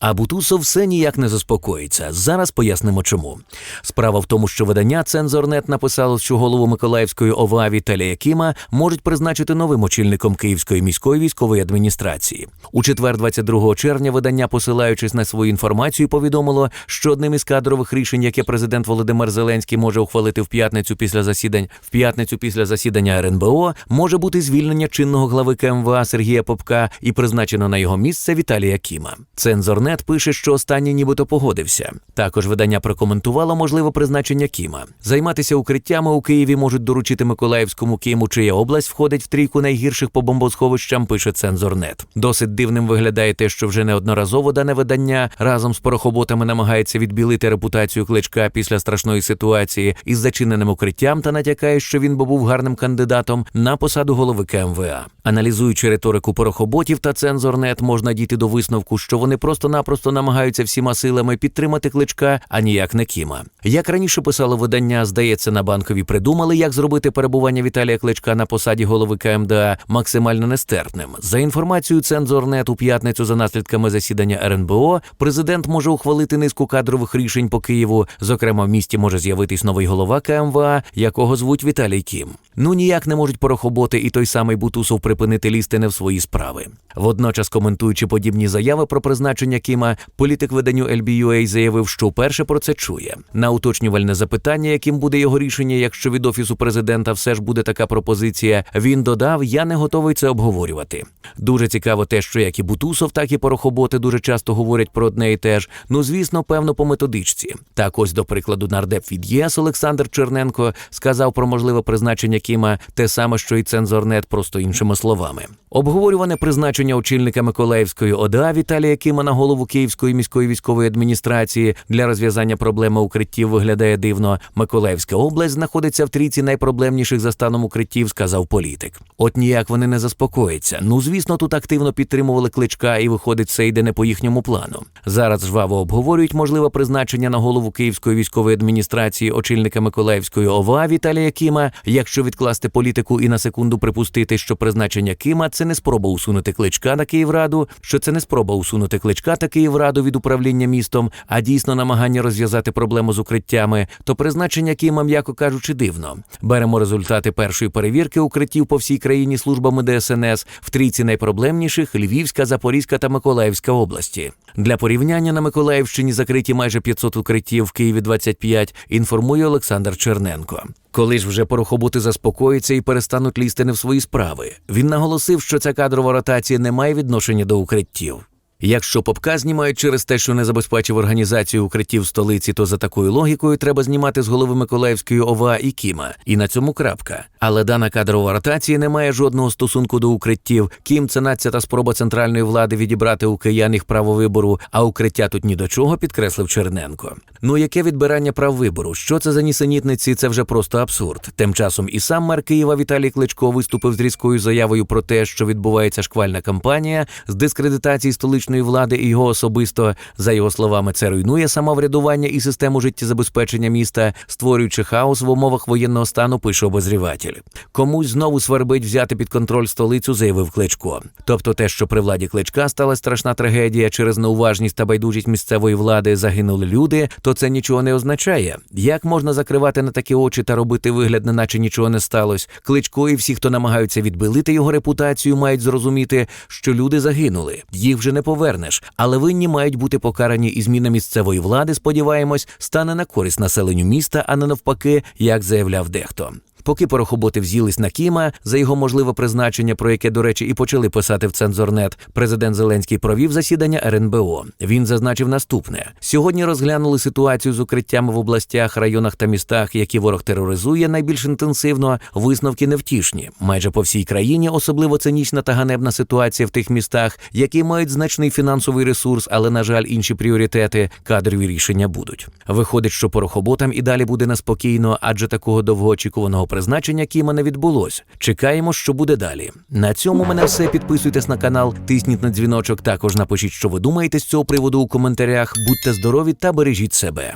А Бутусов все ніяк не заспокоїться. Зараз пояснимо чому. Справа в тому, що видання Цензорнет написало, що голову Миколаївської ОВА Віталія Кіма можуть призначити новим очільником Київської міської військової адміністрації. У четвер, 22 червня, видання, посилаючись на свою інформацію, повідомило, що одним із кадрових рішень, яке президент Володимир Зеленський може ухвалити в п'ятницю після засідань, в п'ятницю після засідання РНБО, може бути звільнення чинного глави КМВА Сергія Попка і призначено на його місце Віталія Кіма. Цензорнет пише, що останній нібито погодився. Також видання прокоментувало можливе призначення Кіма. Займатися укриттями у Києві можуть доручити Миколаївському Кіму, чия область входить в трійку найгірших по бомбосховищам. Пише Цензорнет. Досить дивним виглядає те, що вже неодноразово дане видання разом з порохоботами намагається відбілити репутацію кличка після страшної ситуації із зачиненим укриттям та натякає, що він би був гарним кандидатом на посаду голови КМВА. Аналізуючи риторику порохоботів та цензорнет, можна дійти до висновку, що вони просто-напросто намагаються всіма силами підтримати кличка, а ніяк не Кіма. Як раніше писало видання, здається, на банкові придумали, як зробити перебування Віталія Кличка на посаді голови КМДА максимально нестерпним. За інформацією цензорнет у п'ятницю за наслідками засідання РНБО, президент може ухвалити низку кадрових рішень по Києву. Зокрема, в місті може з'явитись новий голова КМВА, якого звуть Віталій Кім. Ну ніяк не можуть порохоботи і той самий Бутусов припинити лізти не в свої справи. Водночас, коментуючи подібні заяви про призначення Кіма, політик виданню LBUA заявив, що вперше про це чує. На уточнювальне запитання, яким буде його рішення, якщо від офісу президента все ж буде така пропозиція, він додав: Я не готовий це обговорювати. Дуже цікаво те, що як і Бутусов, так і порохоботи дуже часто говорять про одне і те ж. Ну звісно, певно, по методичці. Так, ось до прикладу, нардеп від ЄС Олександр Черненко сказав про можливе призначення Кіма те саме, що і цензорнет, просто іншими словами. Обговорюване призначення очільника Миколаївської ОДА Віталія Кіма на голову Київської міської військової адміністрації для розв'язання проблеми укриттів виглядає дивно. Миколаївська область знаходиться в трійці найпроблемніших за станом укриттів, сказав політик. От ніяк вони не заспокоїться. Ну звісно, тут активно підтримували кличка, і виходить, це йде не по їхньому плану. Зараз жваво обговорюють можливе призначення на голову Київської військової адміністрації очільника Миколаївської ОВА Віталія Кіма. Якщо відкласти політику і на секунду припустити, що призначення Кіма це не спроба усунути кличка на Київраду, що це не спроба усунути кличка та Київраду від управління містом, а дійсно намагання розв'язати проблему з укриттями, то призначення Кіма, м'яко кажучи, дивно. Беремо результати першої перевірки укриттів по всій країні службами ДСНС в трійці найпроблемніших Львівська, Запорізька та Миколаївська області. Для порівняння на Миколаївщині закриті майже 500 укриттів, в Києві 25, інформує Олександр Черненко. Коли ж вже порохоботи заспокоїться і перестануть лізти не в свої справи, він наголосив, що ця кадрова ротація не має відношення до укриттів. Якщо попка знімають через те, що не забезпечив організацію укриттів столиці, то за такою логікою треба знімати з голови Миколаївської ОВА і Кіма. І на цьому крапка. Але дана кадрова ротація не має жодного стосунку до укриттів. Кім це нація та спроба центральної влади відібрати у киян їх право вибору, а укриття тут ні до чого, підкреслив Черненко. Ну яке відбирання прав вибору? Що це за нісенітниці? Це вже просто абсурд. Тим часом і сам мер Києва Віталій Кличко виступив з різкою заявою про те, що відбувається шквальна кампанія з дискредитації столичної влади і його особисто. За його словами, це руйнує самоврядування і систему життєзабезпечення міста, створюючи хаос в умовах воєнного стану. Пише обозріватель. Комусь знову свербить взяти під контроль столицю, заявив Кличко. Тобто, те, що при владі кличка стала страшна трагедія через неуважність та байдужість місцевої влади загинули люди, то це нічого не означає. Як можна закривати на такі очі та робити вигляд, неначе нічого не сталося? Кличко і всі, хто намагаються відбилити його репутацію, мають зрозуміти, що люди загинули. Їх вже не повернеш, але винні мають бути покарані і зміна місцевої влади, сподіваємось, стане на користь населенню міста, а не навпаки, як заявляв дехто. Поки порохоботи вз'їлись на Кіма за його можливе призначення, про яке, до речі, і почали писати в цензорнет, президент Зеленський провів засідання РНБО. Він зазначив наступне: сьогодні розглянули ситуацію з укриттями в областях, районах та містах, які ворог тероризує найбільш інтенсивно. Висновки невтішні. Майже по всій країні, особливо цинічна та ганебна ситуація в тих містах, які мають значний фінансовий ресурс, але на жаль, інші пріоритети кадрові рішення будуть. Виходить, що порохоботам і далі буде неспокійно, адже такого довгоочікуваного призначення Кіма не відбулось. Чекаємо, що буде далі. На цьому мене все. Підписуйтесь на канал, тисніть на дзвіночок. Також напишіть, що ви думаєте з цього приводу у коментарях. Будьте здорові та бережіть себе.